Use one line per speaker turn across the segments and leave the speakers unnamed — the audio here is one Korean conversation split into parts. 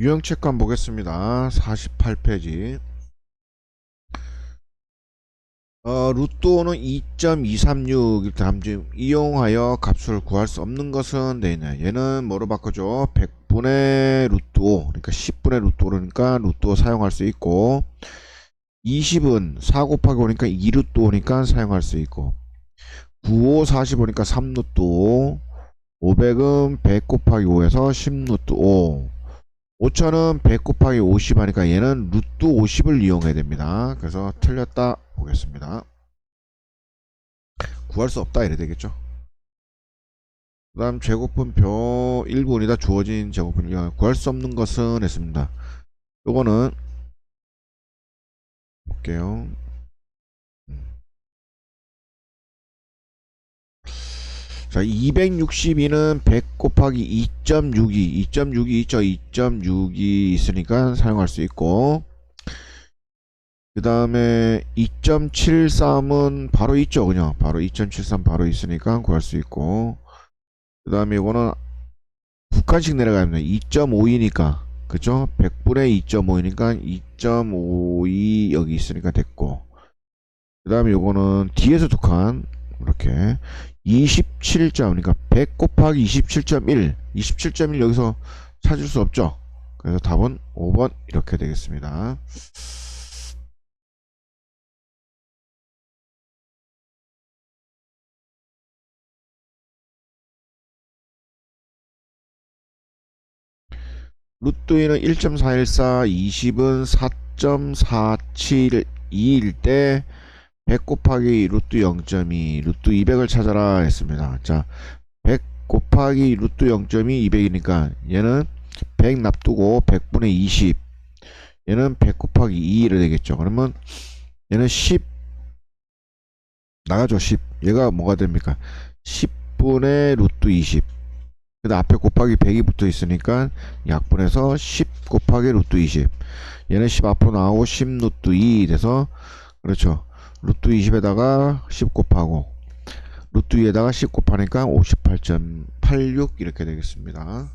유형 체크 한번 보겠습니다. 48페이지. 어, 루토는 2.236 이렇게 함정 이용하여 값을 구할 수 없는 것은 되네. 얘는 뭐로 바꿔줘? 100분의 루트 5. 그러니까 10분의 루트 5 그러니까 5 사용할 수 있고 20은 4 곱하기 5니까 2 루트 5니까 사용할 수 있고 95, 45니까 3 루트 5 500은 100 곱하기 5에서 10 루트 5 5000은 100 곱하기 50 하니까 얘는 루트 50을 이용해야 됩니다. 그래서 틀렸다 보겠습니다. 구할 수 없다 이래 되겠죠. 그 다음 제곱분표 1분이다 주어진 제곱분표 구할 수 없는 것은 했습니다. 요거는 볼게요. 자, 262는 100 곱하기 2.62, 2.62 있죠? 2.62 있으니까 사용할 수 있고, 그 다음에 2.73은 바로 있죠, 그냥. 바로 2.73 바로 있으니까 구할 수 있고, 그 다음에 이거는 북한식 내려가면 2.52니까, 그죠? 100분의 2.5이니까 2.52 여기 있으니까 됐고, 그 다음에 요거는 뒤에서 두 칸, 이렇게 27점 그러니까 100 곱하기 27.1 27.1 여기서 찾을 수 없죠? 그래서 답은 5번 이렇게 되겠습니다. 루트 2는 1.414 20은 4.472일 때 100 곱하기 루트 0.2 루트 200을 찾아라 했습니다. 자, 100 곱하기 루트 0.2 200이니까 얘는 100 납두고 100분의 20 얘는 100 곱하기 2를 되겠죠. 그러면 얘는 10 나가죠 10 얘가 뭐가 됩니까? 10분의 루트 20 근데 앞에 곱하기 100이 붙어 있으니까 약분해서 10 곱하기 루트 20 얘는 10 앞으로 나오고 10 루트 2 돼서 그렇죠 루트 20에다가 10 곱하고 루트 2에다가 10 곱하니까 58.86 이렇게 되겠습니다.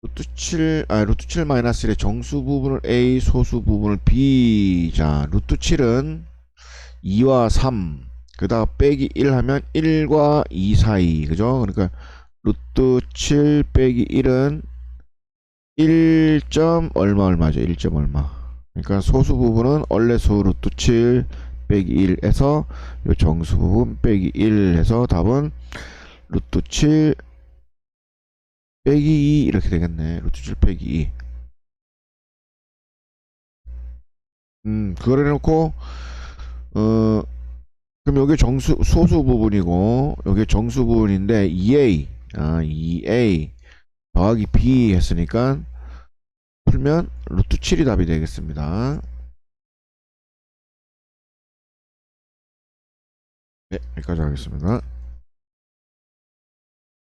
루트 7, 아, 루트 7 마이너스 1의 정수 부분을 A, 소수 부분을 B. 자, 루트 7은 2와 3, 그 다음 빼기 1 하면 1과 2 사이. 그죠? 그러니까 루트 7 빼기 1은 1. 얼마 얼마죠? 1. 얼마. 그러니까 소수 부분은 원래 수 루트 7 빼기 1에서 요 정수 부분 빼기 1 해서 답은 루트 7 빼기 2 이렇게 되겠네. 루트 7 빼기 2. 음, 그걸 해놓고 어 그럼 여기 정수 소수 부분이고 여기 정수 부분인데 2a 아 2a 더하기 b 했으니까 풀면 루트 7이 답이 되겠습니다. 네, 여기까지 하겠습니다.